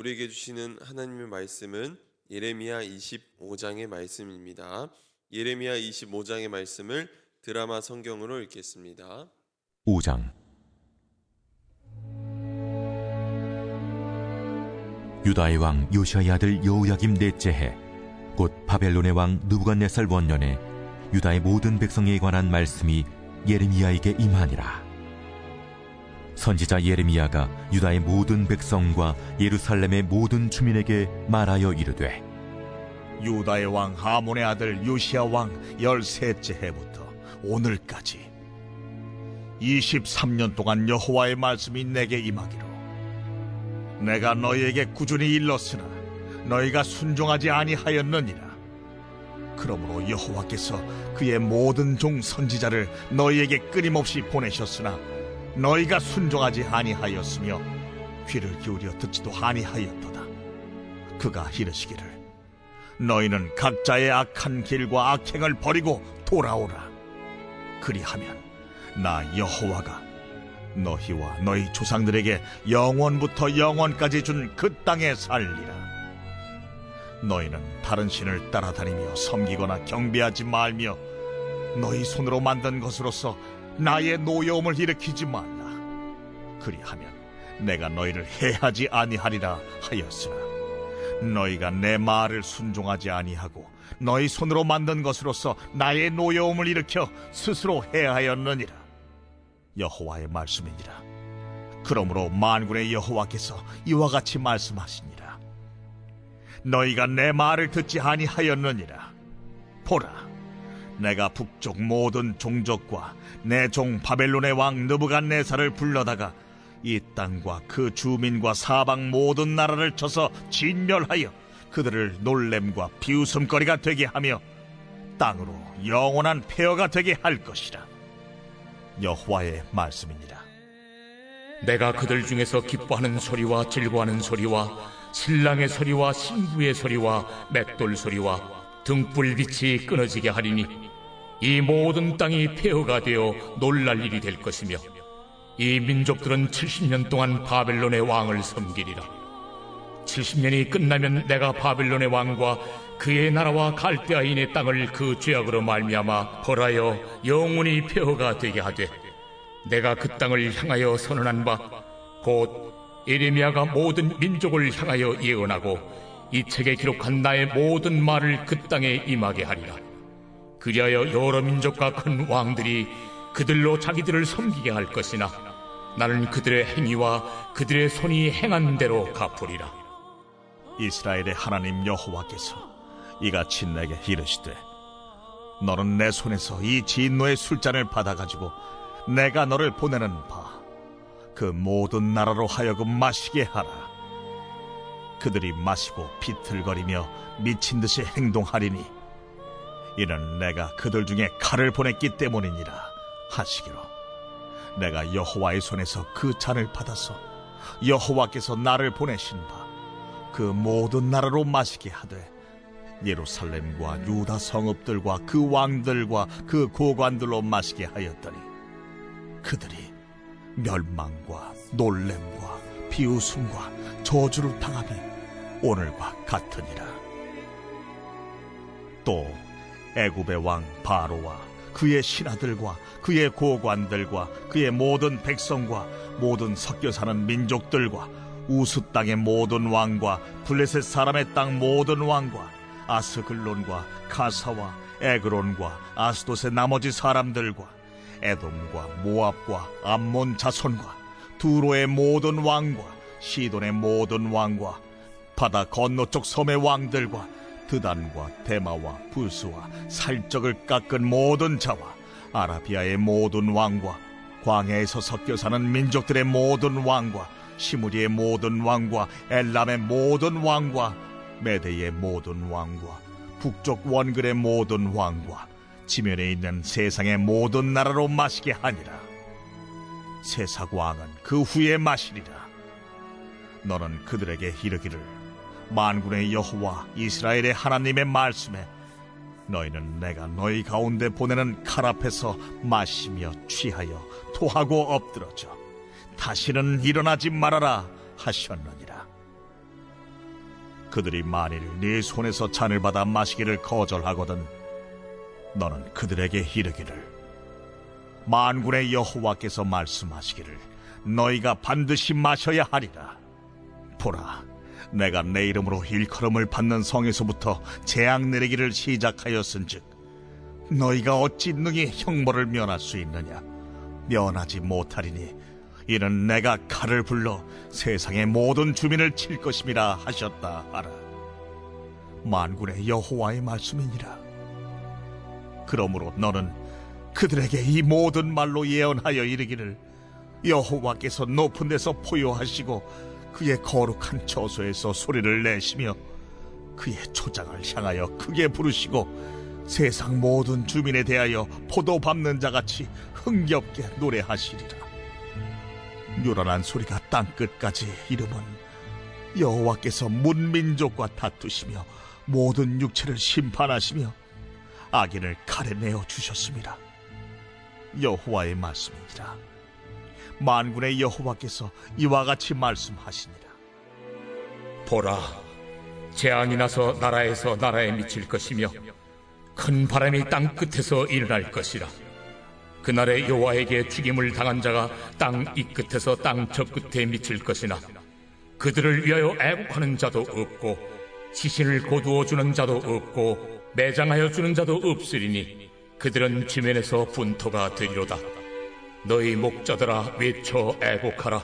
우리에게 주시는 하나님의 말씀은 예레미야 25장의 말씀입니다. 예레미야 25장의 말씀을 드라마 성경으로 읽겠습니다. 5장 유다의 왕 요시아의 아들 여호야김 넷째 해 곧 바벨론의 왕 느부갓네살 원년에 유다의 모든 백성에 관한 말씀이 예레미야에게 임하니라 선지자 예레미야가 유다의 모든 백성과 예루살렘의 모든 주민에게 말하여 이르되 유다의 왕 하몬의 아들 요시아 왕 열셋째 해부터 오늘까지 23년 동안 여호와의 말씀이 내게 임하기로. 내가 너희에게 꾸준히 일렀으나 너희가 순종하지 아니하였느니라. 그러므로 여호와께서 그의 모든 종 선지자를 너희에게 끊임없이 보내셨으나 너희가 순종하지 아니하였으며 귀를 기울여 듣지도 아니하였도다 그가 이르시기를 너희는 각자의 악한 길과 악행을 버리고 돌아오라. 그리하면 나 여호와가 너희와 너희 조상들에게 영원부터 영원까지 준 그 땅에 살리라. 너희는 다른 신을 따라다니며 섬기거나 경배하지 말며 너희 손으로 만든 것으로서 나의 노여움을 일으키지 말라. 그리하면 내가 너희를 해하지 아니하리라 하였으나 너희가 내 말을 순종하지 아니하고 너희 손으로 만든 것으로서 나의 노여움을 일으켜 스스로 해하였느니라. 여호와의 말씀이니라. 그러므로 만군의 여호와께서 이와 같이 말씀하시니라. 너희가 내 말을 듣지 아니하였느니라. 보라 내가 북쪽 모든 종족과 내 종 바벨론의 왕 느부갓네살을 불러다가 이 땅과 그 주민과 사방 모든 나라를 쳐서 진멸하여 그들을 놀램과 비웃음거리가 되게 하며 땅으로 영원한 폐허가 되게 할 것이라. 여호와의 말씀이니라. 내가 그들 중에서 기뻐하는 소리와 즐거워하는 소리와 신랑의 소리와 신부의 소리와 맷돌 소리와 등불빛이 끊어지게 하리니 이 모든 땅이 폐허가 되어 놀랄 일이 될 것이며 이 민족들은 70년 동안 바벨론의 왕을 섬기리라. 70년이 끝나면 내가 바벨론의 왕과 그의 나라와 갈대아인의 땅을 그 죄악으로 말미암아 벌하여 영원히 폐허가 되게 하되 내가 그 땅을 향하여 선언한 바 곧 에레미야가 모든 민족을 향하여 예언하고 이 책에 기록한 나의 모든 말을 그 땅에 임하게 하리라 그리하여 여러 민족과 큰 왕들이 그들로 자기들을 섬기게 할 것이나 나는 그들의 행위와 그들의 손이 행한 대로 갚으리라. 이스라엘의 하나님 여호와께서 이같이 내게 이르시되 너는 내 손에서 이 진노의 술잔을 받아가지고 내가 너를 보내는 바 그 모든 나라로 하여금 마시게 하라. 그들이 마시고 비틀거리며 미친 듯이 행동하리니 이는 내가 그들 중에 칼을 보냈기 때문이니라 하시기로. 내가 여호와의 손에서 그 잔을 받아서 여호와께서 나를 보내신 바 그 모든 나라로 마시게 하되 예루살렘과 유다 성읍들과 그 왕들과 그 고관들로 마시게 하였더니 그들이 멸망과 놀램과 비웃음과 저주를 당함이 오늘과 같으니라. 또 애굽의 왕 바로와 그의 신하들과 그의 고관들과 그의 모든 백성과 모든 섞여 사는 민족들과 우스 땅의 모든 왕과 블레셋 사람의 땅 모든 왕과 아스글론과 가사와 에그론과 아스돗의 나머지 사람들과 에돔과 모압과 암몬 자손과 두로의 모든 왕과 시돈의 모든 왕과 바다 건너쪽 섬의 왕들과 드단과 대마와 부스와 살적을 깎은 모든 자와 아라비아의 모든 왕과 광야에서 섞여 사는 민족들의 모든 왕과 시무리의 모든 왕과 엘람의 모든 왕과 메대의 모든 왕과 북쪽 원글의 모든 왕과 지면에 있는 세상의 모든 나라로 마시게 하니라. 세상 왕은 그 후에 마시리라. 너는 그들에게 이르기를 만군의 여호와 이스라엘의 하나님의 말씀에 너희는 내가 너희 가운데 보내는 칼 앞에서 마시며 취하여 토하고 엎드러져 다시는 일어나지 말아라 하셨느니라. 그들이 만일 네 손에서 잔을 받아 마시기를 거절하거든 너는 그들에게 이르기를 만군의 여호와께서 말씀하시기를 너희가 반드시 마셔야 하리라. 보라 내가 내 이름으로 일컬음을 받는 성에서부터 재앙 내리기를 시작하였은즉 너희가 어찌 능히 형벌을 면할 수 있느냐? 면하지 못하리니 이는 내가 칼을 불러 세상의 모든 주민을 칠 것임이라 하셨다 하라. 만군의 여호와의 말씀이니라. 그러므로 너는 그들에게 이 모든 말로 예언하여 이르기를 여호와께서 높은 데서 포효하시고 그의 거룩한 처소에서 소리를 내시며 그의 초장을 향하여 크게 부르시고 세상 모든 주민에 대하여 포도 밟는 자같이 흥겹게 노래하시리라. 요란한 소리가 땅 끝까지 이르면 여호와께서 문민족과 다투시며 모든 육체를 심판하시며 악인을 칼에 내어 주셨습니다. 여호와의 말씀이니라 만군의 여호와께서 이와 같이 말씀하시니라 보라, 재앙이 나서 나라에서 나라에 미칠 것이며 큰 바람이 땅 끝에서 일어날 것이라. 그날에 여호와에게 죽임을 당한 자가 땅 이 끝에서 땅 저 끝에 미칠 것이나 그들을 위하여 애국하는 자도 없고 시신을 거두어 주는 자도 없고 매장하여 주는 자도 없으리니 그들은 지면에서 분토가 되리로다. 너희 목자들아 외쳐 애곡하라.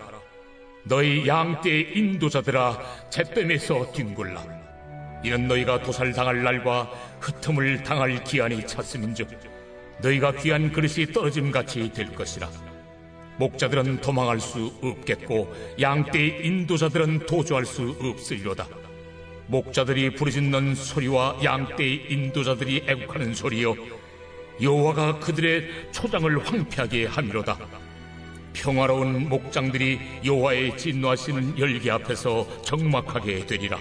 너희 양떼의 인도자들아 잿뱀에서 뒹굴라. 이는 너희가 도살당할 날과 흩음을 당할 기한이 찼음인즉 너희가 귀한 그릇이 떨어짐같이 될 것이라. 목자들은 도망할 수 없겠고 양떼의 인도자들은 도주할 수 없으리로다. 목자들이 부르짖는 소리와 양떼의 인도자들이 애국하는 소리여 여호와가 그들의 초장을 황폐하게 함이로다 평화로운 목장들이 여호와의 진노하시는 열기 앞에서 적막하게 되리라.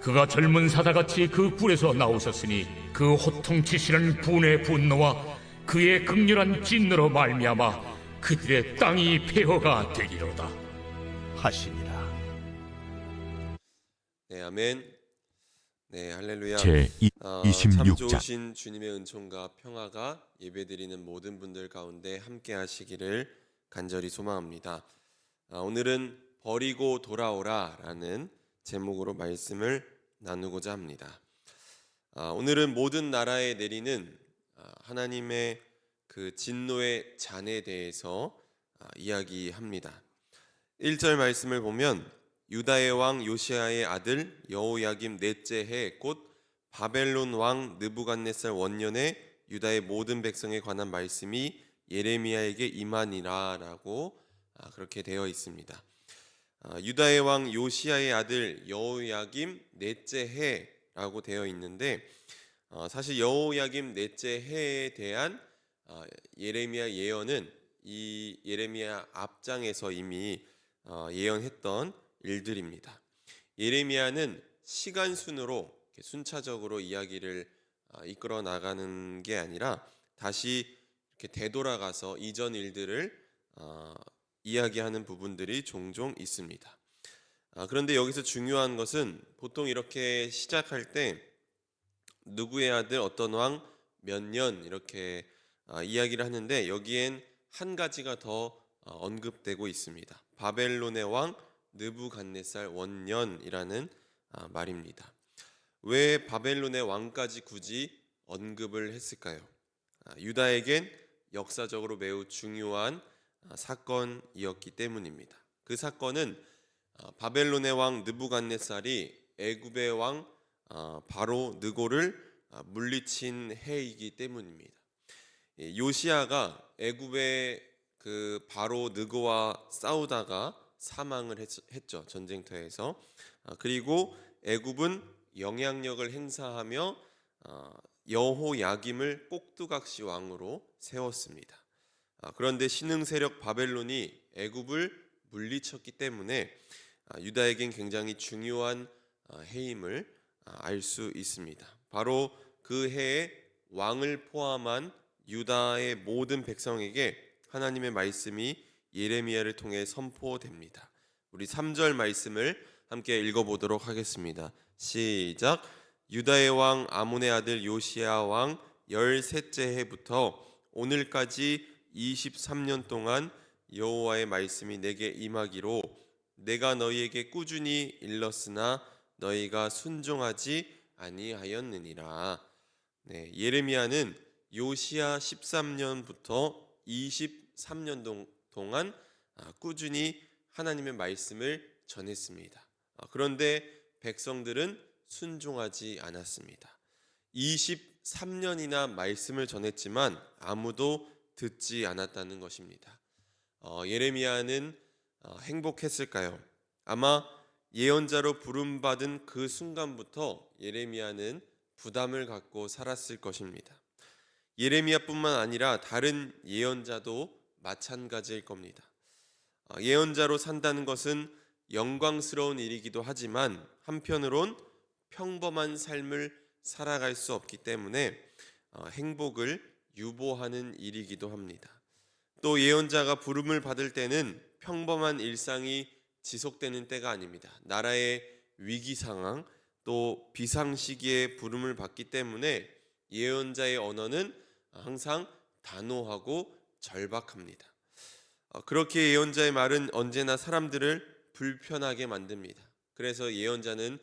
그가 젊은 사자같이 그 굴에서 나오셨으니 그 호통치시는 분의 분노와 그의 극렬한 진노로 말미암아 그들의 땅이 폐허가 되리로다. 하시니라 네, 아멘. 네, 할렐루야. 제 어, 26장. 참 좋으신 주님의 은총과 평화가 예배드리는 모든 분들 가운데 함께 하시기를 간절히 소망합니다. 아, 오늘은 버리고 돌아오라라는 제목으로 말씀을 나누고자 합니다. 아, 오늘은 모든 나라에 내리는 아, 하나님의 그 진노의 잔에 대해서 아, 이야기합니다. 1절 말씀을 보면 유다의 왕 요시아의 아들 여호야김 넷째 해곧 바벨론 왕 느부갓네살 원년에 유다의 모든 백성에 관한 말씀이 예레미야에게 임하니라라고 아, 그렇게 되어 있습니다. 아, 유다의 왕 요시아의 아들 여호야김 넷째 해라고 되어 있는데 어, 사실 여호야김 넷째 해에 대한 아, 예레미야 예언은 이 예레미야 앞장에서 이미 어, 예언했던 일들입니다. 예레미야는 시간 순으로 순차적으로 이야기를 아, 이끌어 나가는 게 아니라 다시 이렇게 되돌아가서 이전 일들을 어, 이야기하는 부분들이 종종 있습니다. 아, 그런데 여기서 중요한 것은 보통 이렇게 시작할 때 누구의 아들 어떤 왕 몇 년 이렇게 아, 이야기를 하는데 여기엔 한 가지가 더 어, 언급되고 있습니다. 바벨론의 왕 느부갓네살 원년이라는 아, 말입니다. 왜 바벨론의 왕까지 굳이 언급을 했을까요? 아, 유다에겐 역사적으로 매우 중요한 아, 사건이었기 때문입니다. 그 사건은 아, 바벨론의 왕 느부갓네살이 애굽의 왕 아, 바로 느고를 아, 물리친 해이기 때문입니다. 예, 요시아가 애굽의 그 바로 느고와 싸우다가 사망을 했, 죠 전쟁터에서 아, 그리고 애굽은 영향력을 행사하며 아, 여호야김을 꼭두각시 왕으로 세웠습니다. 아, 그런데 신흥 세력 바벨론이 애굽을 물리쳤기 때문에 아, 유다에겐 굉장히 중요한 아, 해임을 알 수 있습니다. 바로 그 해에 왕을 포함한 유다의 모든 백성에게 하나님의 말씀이 예레미야를 통해 선포됩니다. 우리 3절 말씀을 함께 읽어보도록 하겠습니다. 시작. 유다의 왕 아몬의 아들 요시야 왕 열셋째 해부터 오늘까지 23년 동안 여호와의 말씀이 내게 임하기로 내가 너희에게 꾸준히 일렀으나 너희가 순종하지 아니하였느니라. 네, 예레미야는 요시야 13년부터 23년 동- 동안 아, 꾸준히 하나님의 말씀을 전했습니다. 아, 그런데 백성들은 순종하지 않았습니다. 23년이나 말씀을 전했지만 아무도 듣지 않았다는 것입니다. 어, 예레미야는 어, 행복했을까요? 아마 예언자로 부름받은 그 순간부터 예레미야는 부담을 갖고 살았을 것입니다. 예레미야뿐만 아니라 다른 예언자도 마찬가지일 겁니다. 어, 예언자로 산다는 것은 영광스러운 일이기도 하지만 한편으론 평범한 삶을 살아갈 수 없기 때문에 어, 행복을 유보하는 일이기도 합니다. 또 예언자가 부름을 받을 때는 평범한 일상이 지속되는 때가 아닙니다. 나라의 위기 상황 또 비상 시기에 부름을 받기 때문에 예언자의 언어는 항상 단호하고 절박합니다. 어, 그렇게 예언자의 말은 언제나 사람들을 불편하게 만듭니다. 그래서 예언자는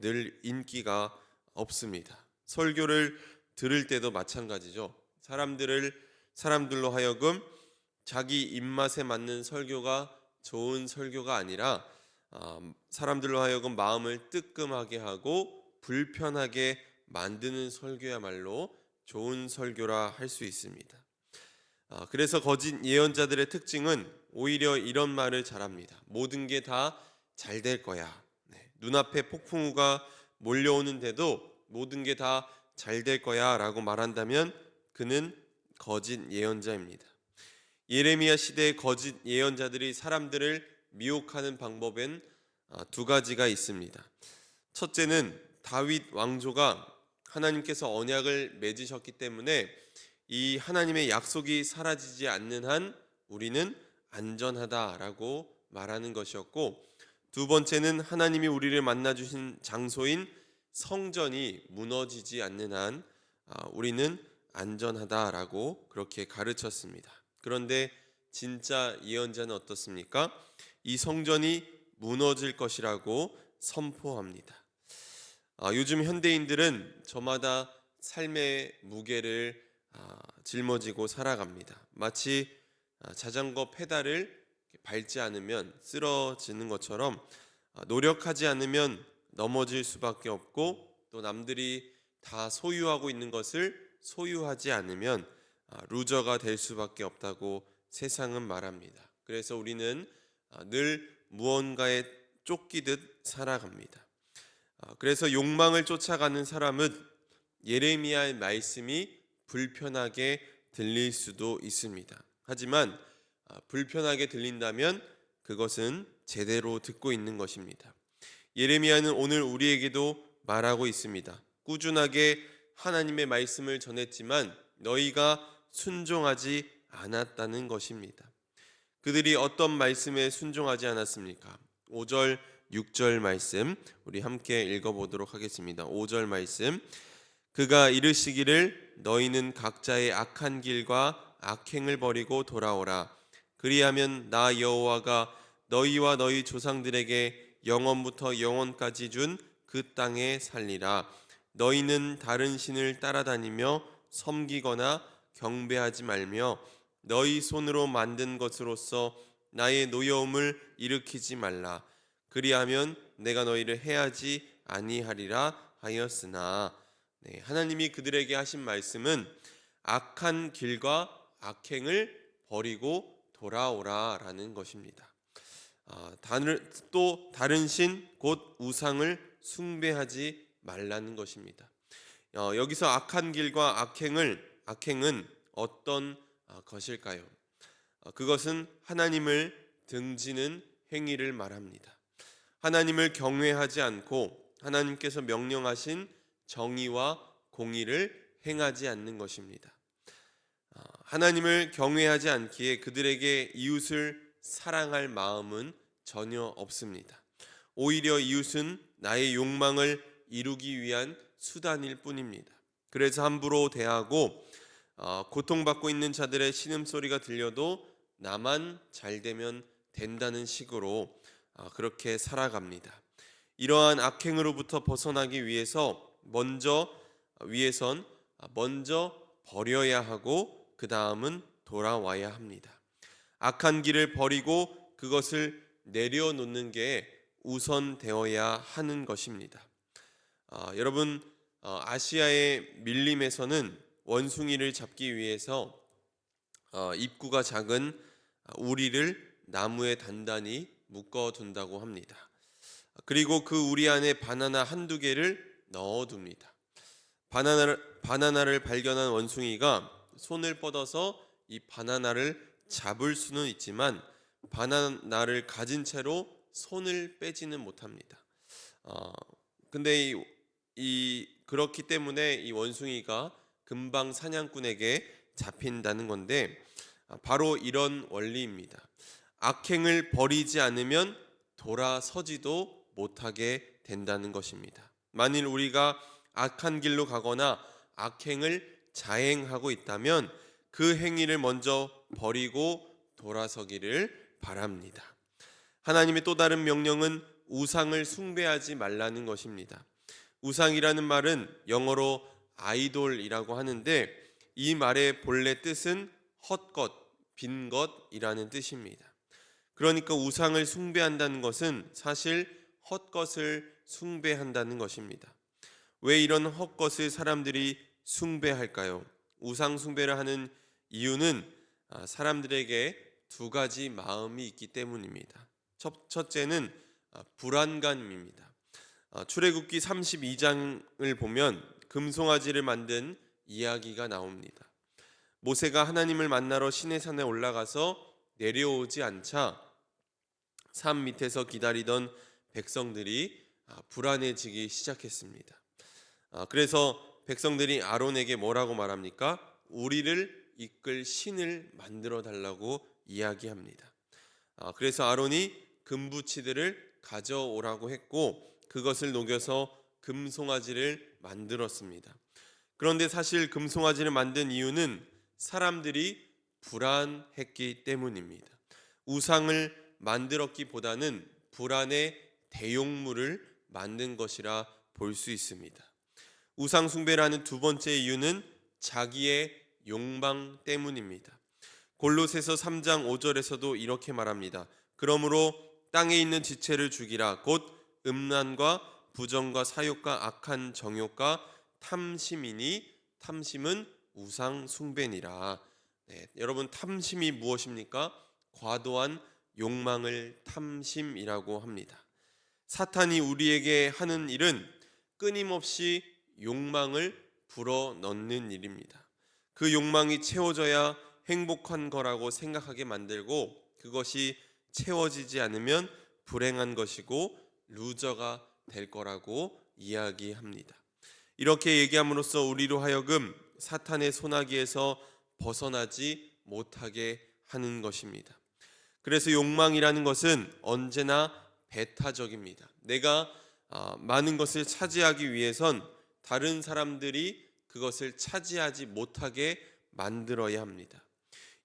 늘 인기가 없습니다. 설교를 들을 때도 마찬가지죠. 사람들을 사람들로 하여금 자기 입맛에 맞는 설교가 좋은 설교가 아니라 아, 사람들로 하여금 마음을 뜨끔하게 하고 불편하게 만드는 설교야말로 좋은 설교라 할 수 있습니다. 아, 그래서 거짓 예언자들의 특징은 오히려 이런 말을 잘합니다. 모든 게 다 잘 될 거야. 네, 눈앞에 폭풍우가 몰려오는데도 모든 게 다 잘 될 거야 라고 말한다면 그는 거짓 예언자입니다. 예레미야 시대의 거짓 예언자들이 사람들을 미혹하는 방법엔 아, 두 가지가 있습니다. 첫째는 다윗 왕조가 하나님께서 언약을 맺으셨기 때문에 이 하나님의 약속이 사라지지 않는 한 우리는 안전하다라고 말하는 것이었고 두 번째는 하나님이 우리를 만나 주신 장소인 성전이 무너지지 않는 한 아, 우리는 안전하다라고 그렇게 가르쳤습니다. 그런데 진짜 예언자는 어떻습니까? 이 성전이 무너질 것이라고 선포합니다. 아, 요즘 현대인들은 저마다 삶의 무게를 아, 짊어지고 살아갑니다. 마치 아, 자전거 페달을 밟지 않으면 쓰러지는 것처럼 아, 노력하지 않으면 넘어질 수밖에 없고 또 남들이 다 소유하고 있는 것을 소유하지 않으면 아, 루저가 될 수밖에 없다고 세상은 말합니다. 그래서 우리는 아, 늘 무언가에 쫓기듯 살아갑니다. 아, 그래서 욕망을 쫓아가는 사람은 예레미야의 말씀이 불편하게 들릴 수도 있습니다. 하지만 아, 불편하게 들린다면 그것은 제대로 듣고 있는 것입니다. 예레미야는 오늘 우리에게도 말하고 있습니다. 꾸준하게 하나님의 말씀을 전했지만 너희가 순종하지 않았다는 것입니다. 그들이 어떤 말씀에 순종하지 않았습니까? 5절, 6절 말씀 우리 함께 읽어 보도록 하겠습니다. 5절 말씀 그가 이르시기를 너희는 각자의 악한 길과 악행을 버리고 돌아오라. 그리하면 나 여호와가 너희와 너희 조상들에게 영원부터 영원까지 준 그 땅에 살리라. 너희는 다른 신을 따라다니며 섬기거나 경배하지 말며 너희 손으로 만든 것으로서 나의 노여움을 일으키지 말라. 그리하면 내가 너희를 해하지 아니하리라 하였으나 네, 하나님이 그들에게 하신 말씀은 악한 길과 악행을 버리고 돌아오라라는 것입니다. 아, 또 다른 신 곧 우상을 숭배하지 말라는 것입니다. 어, 여기서 악한 길과 악행을 악행은 어떤 아, 것일까요? 어, 그것은 하나님을 등지는 행위를 말합니다. 하나님을 경외하지 않고 하나님께서 명령하신 정의와 공의를 행하지 않는 것입니다. 아, 하나님을 경외하지 않기에 그들에게 이웃을 사랑할 마음은 전혀 없습니다. 오히려 이웃은 나의 욕망을 이루기 위한 수단일 뿐입니다. 그래서 함부로 대하고 어, 고통받고 있는 자들의 신음소리가 들려도 나만 잘 되면 된다는 식으로 어, 그렇게 살아갑니다. 이러한 악행으로부터 벗어나기 위해서 먼저 위에선 먼저 버려야 하고 그 다음은 돌아와야 합니다. 악한 길을 버리고 그것을 내려놓는 게 우선 되어야 하는 것입니다. 아, 여러분 어, 아시아의 밀림에서는 원숭이를 잡기 위해서 어, 입구가 작은 우리를 나무에 단단히 묶어 둔다고 합니다. 그리고 그 우리 안에 바나나 한두 개를 넣어 둡니다. 바나나를, 바나나를 발견한 원숭이가 손을 뻗어서 이 바나나를 잡을 수는 있지만 바나나를 가진 채로 손을 빼지는 못합니다. 어, 근데 이, 이 그렇기 때문에 이 원숭이가 금방 사냥꾼에게 잡힌다는 건데 아, 바로 이런 원리입니다. 악행을 버리지 않으면 돌아서지도 못하게 된다는 것입니다. 만일 우리가 악한 길로 가거나 악행을 자행하고 있다면 그 행위를 먼저 버리고 돌아서기를 바랍니다. 하나님의 또 다른 명령은 우상을 숭배하지 말라는 것입니다. 우상이라는 말은 영어로 아이돌이라고 하는데 이 말의 본래 뜻은 헛것, 빈 것이라는 뜻입니다. 그러니까 우상을 숭배한다는 것은 사실 헛것을 숭배한다는 것입니다. 왜 이런 헛것을 사람들이 숭배할까요? 우상 숭배를 하는 이유는 아, 사람들에게 두 가지 마음이 있기 때문입니다. 첫, 첫째는 아, 불안감입니다. 아, 출애굽기 32장을 보면 금송아지를 만든 이야기가 나옵니다. 모세가 하나님을 만나러 시내산에 올라가서 내려오지 않자 산 밑에서 기다리던 백성들이 아, 불안해지기 시작했습니다. 아, 그래서 백성들이 아론에게 뭐라고 말합니까? 우리를 이끌 신을 만들어 달라고 이야기합니다. 아, 그래서 아론이 금부치들을 가져오라고 했고 그것을 녹여서 금송아지를 만들었습니다. 그런데 사실 금송아지를 만든 이유는 사람들이 불안했기 때문입니다. 우상을 만들었기보다는 불안의 대용물을 만든 것이라 볼 수 있습니다. 우상 숭배라는 두 번째 이유는 자기의 욕망 때문입니다. 골로새서 3장 5절에서도 이렇게 말합니다. 그러므로 땅에 있는 지체를 죽이라 곧 음란과 부정과 사욕과 악한 정욕과 탐심이니 탐심은 우상 숭배니라. 네, 여러분 탐심이 무엇입니까? 과도한 욕망을 탐심이라고 합니다. 사탄이 우리에게 하는 일은 끊임없이 욕망을 불어 넣는 일입니다. 그 욕망이 채워져야 행복한 거라고 생각하게 만들고 그것이 채워지지 않으면 불행한 것이고 루저가 될 거라고 이야기합니다. 이렇게 얘기함으로써 우리로 하여금 사탄의 소나기에서 벗어나지 못하게 하는 것입니다. 그래서 욕망이라는 것은 언제나 배타적입니다. 내가 아, 많은 것을 차지하기 위해선 다른 사람들이 그것을 차지하지 못하게 만들어야 합니다.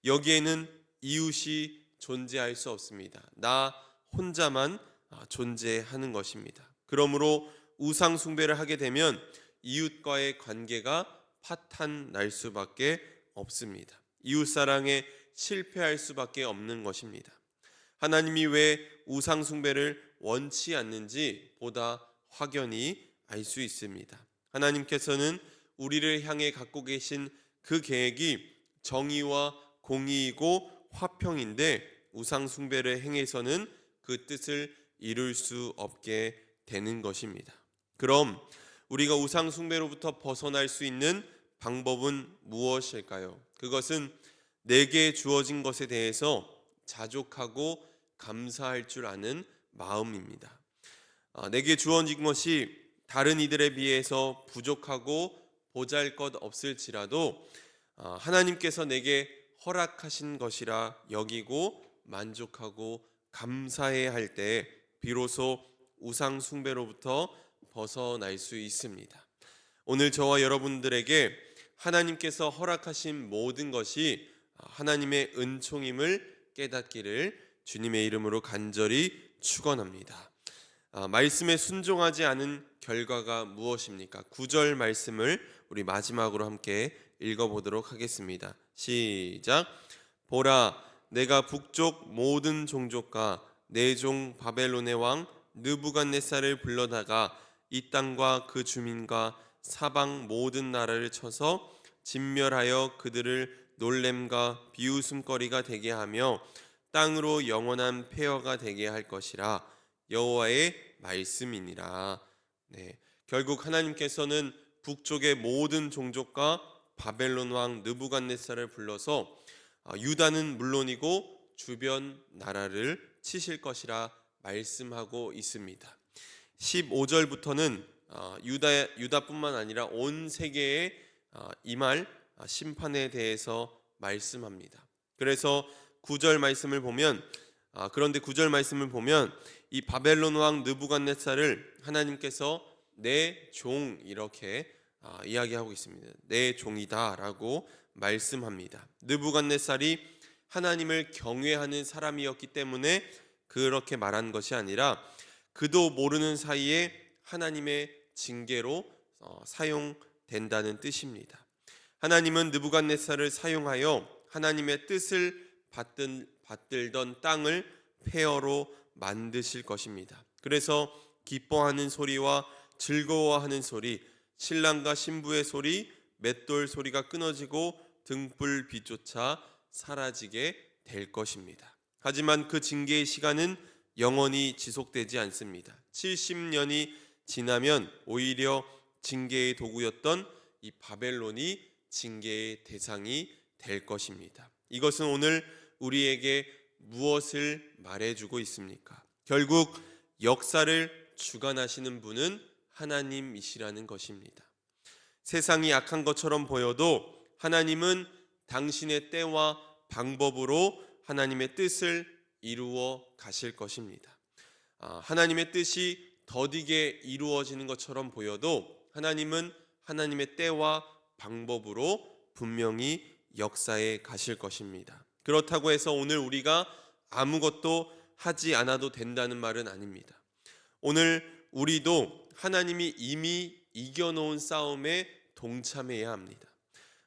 여기에는 이웃이 존재할 수 없습니다. 나 혼자만 아, 존재하는 것입니다. 그러므로 우상 숭배를 하게 되면 이웃과의 관계가 파탄 날 수밖에 없습니다. 이웃 사랑에 실패할 수밖에 없는 것입니다. 하나님이 왜 우상 숭배를 원치 않는지 보다 확연히 알 수 있습니다. 하나님께서는 우리를 향해 갖고 계신 그 계획이 정의와 공의이고 화평인데 우상 숭배를 행해서는 그 뜻을 이룰 수 없게 되는 것입니다. 그럼 우리가 우상 숭배로부터 벗어날 수 있는 방법은 무엇일까요? 그것은 내게 주어진 것에 대해서 자족하고 감사할 줄 아는 마음입니다. 아, 내게 주어진 것이 다른 이들에 비해서 부족하고 보잘 것 없을지라도 아, 하나님께서 내게 허락하신 것이라 여기고 만족하고 감사해 할 때 비로소 우상 숭배로부터 벗어날 수 있습니다. 오늘 저와 여러분들에게 하나님께서 허락하신 모든 것이 하나님의 은총임을 깨닫기를 주님의 이름으로 간절히 축원합니다. 아, 말씀에 순종하지 않은 결과가 무엇입니까? 구절 말씀을 우리 마지막으로 함께 읽어보도록 하겠습니다. 시작. 보라, 내가 북쪽 모든 종족과 내종 바벨론의 왕 느부갓네살을 불러다가 이 땅과 그 주민과 사방 모든 나라를 쳐서 진멸하여 그들을 놀램과 비웃음거리가 되게 하며 땅으로 영원한 폐허가 되게 할 것이라 여호와의 말씀이니라. 네. 결국 하나님께서는 북쪽의 모든 종족과 바벨론 왕 느부갓네살을 불러서 아, 유다는 물론이고 주변 나라를 치실 것이라 말씀하고 있습니다. 15절부터는 아, 유다 유다뿐만 아니라 온 세계에 아, 이말 심판에 대해서 말씀합니다. 그래서 9절 말씀을 보면 아, 그런데 9절 말씀을 보면 이 바벨론 왕 느부갓네살을 하나님께서 내 종 이렇게 아, 이야기하고 있습니다. 내 종이다라고 말씀합니다. 느부갓네살이 하나님을 경외하는 사람이었기 때문에 그렇게 말한 것이 아니라 그도 모르는 사이에 하나님의 징계로 어, 사용된다는 뜻입니다. 하나님은 느부갓네살을 사용하여 하나님의 뜻을 받든, 받들던 땅을 폐허로 만드실 것입니다. 그래서 기뻐하는 소리와 즐거워하는 소리, 신랑과 신부의 소리, 맷돌 소리가 끊어지고 등불 빛조차 사라지게 될 것입니다. 하지만 그 징계의 시간은 영원히 지속되지 않습니다. 70년이 지나면 오히려 징계의 도구였던 이 바벨론이 징계의 대상이 될 것입니다. 이것은 오늘 우리에게 무엇을 말해주고 있습니까? 결국 역사를 주관하시는 분은 하나님이시라는 것입니다. 세상이 악한 것처럼 보여도 하나님은 당신의 때와 방법으로 하나님의 뜻을 이루어 가실 것입니다. 아, 하나님의 뜻이 더디게 이루어지는 것처럼 보여도 하나님은 하나님의 때와 방법으로 분명히 역사에 가실 것입니다. 그렇다고 해서 오늘 우리가 아무것도 하지 않아도 된다는 말은 아닙니다. 오늘 우리도 하나님이 이미 이겨놓은 싸움에 동참해야 합니다.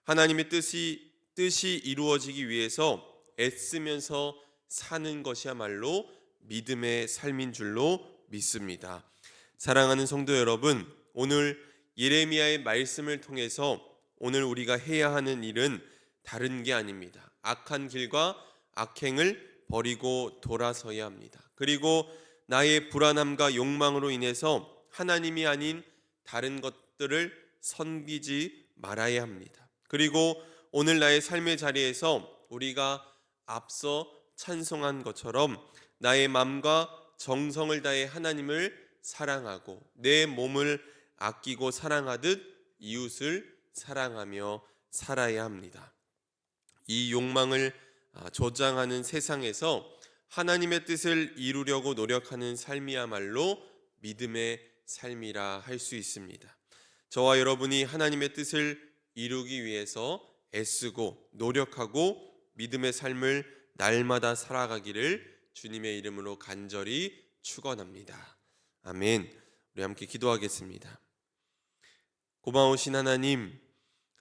하나님의 뜻이 뜻이 이루어지기 위해서 애쓰면서 사는 것이야말로 믿음의 삶인 줄로 믿습니다. 사랑하는 성도 여러분, 오늘 예레미야의 말씀을 통해서 오늘 우리가 해야 하는 일은 다른 게 아닙니다. 악한 길과 악행을 버리고 돌아서야 합니다. 그리고 나의 불안함과 욕망으로 인해서 하나님이 아닌 다른 것들을 섬기지 말아야 합니다. 그리고 오늘 나의 삶의 자리에서 우리가 앞서 찬송한 것처럼 나의 마음과 정성을 다해 하나님을 사랑하고 내 몸을 아끼고 사랑하듯 이웃을 사랑하며 살아야 합니다. 이 욕망을 아, 조장하는 세상에서 하나님의 뜻을 이루려고 노력하는 삶이야말로 믿음의 삶이라 할 수 있습니다. 저와 여러분이 하나님의 뜻을 이루기 위해서 애쓰고 노력하고 믿음의 삶을 날마다 살아가기를 주님의 이름으로 간절히 축원합니다. 아멘. 우리 함께 기도하겠습니다. 고마우신 하나님,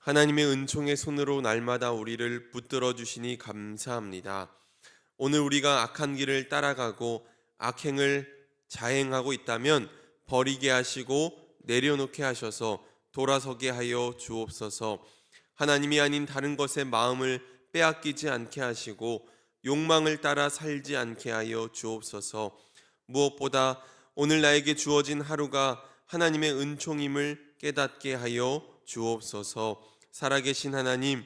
하나님의 은총의 손으로 날마다 우리를 붙들어 주시니 감사합니다. 오늘 우리가 악한 길을 따라가고 악행을 자행하고 있다면 버리게 하시고 내려놓게 하셔서 돌아서게 하여 주옵소서. 하나님이 아닌 다른 것에 마음을 빼앗기지 않게 하시고 욕망을 따라 살지 않게 하여 주옵소서. 무엇보다 오늘 나에게 주어진 하루가 하나님의 은총임을 깨닫게 하여 주옵소서. 살아계신 하나님,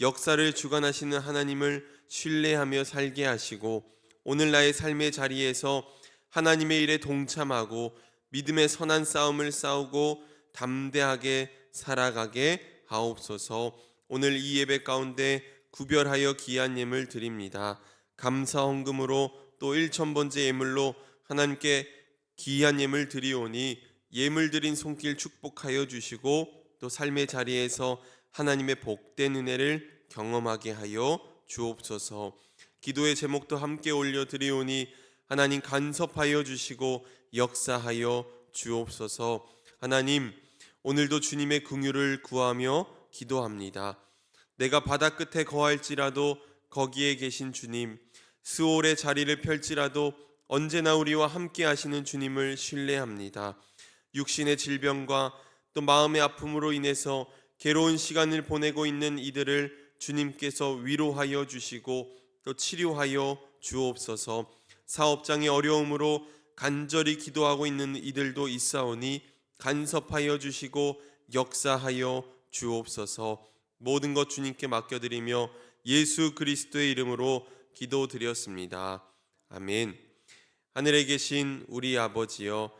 역사를 주관하시는 하나님을 신뢰하며 살게 하시고 오늘 나의 삶의 자리에서 하나님의 일에 동참하고 믿음의 선한 싸움을 싸우고 담대하게 살아가게 하옵소서. 오늘 이 예배 가운데 구별하여 귀한 예물 드립니다. 감사 헌금으로 또 1천 번째 예물로 하나님께 기이한 예물 드리오니 예물 드린 손길 축복하여 주시고 또 삶의 자리에서 하나님의 복된 은혜를 경험하게 하여 주옵소서. 기도의 제목도 함께 올려 드리오니 하나님 간섭하여 주시고 역사하여 주옵소서. 하나님 오늘도 주님의 긍휼을 구하며 기도합니다. 내가 바다 끝에 거할지라도 거기에 계신 주님, 스올의 자리를 펼지라도 언제나 우리와 함께 하시는 주님을 신뢰합니다. 육신의 질병과 또 마음의 아픔으로 인해서 괴로운 시간을 보내고 있는 이들을 주님께서 위로하여 주시고 또 치료하여 주옵소서. 사업장의 어려움으로 간절히 기도하고 있는 이들도 있사오니 간섭하여 주시고 역사하여 주옵소서. 모든 것 주님께 맡겨드리며 예수 그리스도의 이름으로 기도드렸습니다. 아멘. 하늘에 계신 우리 아버지여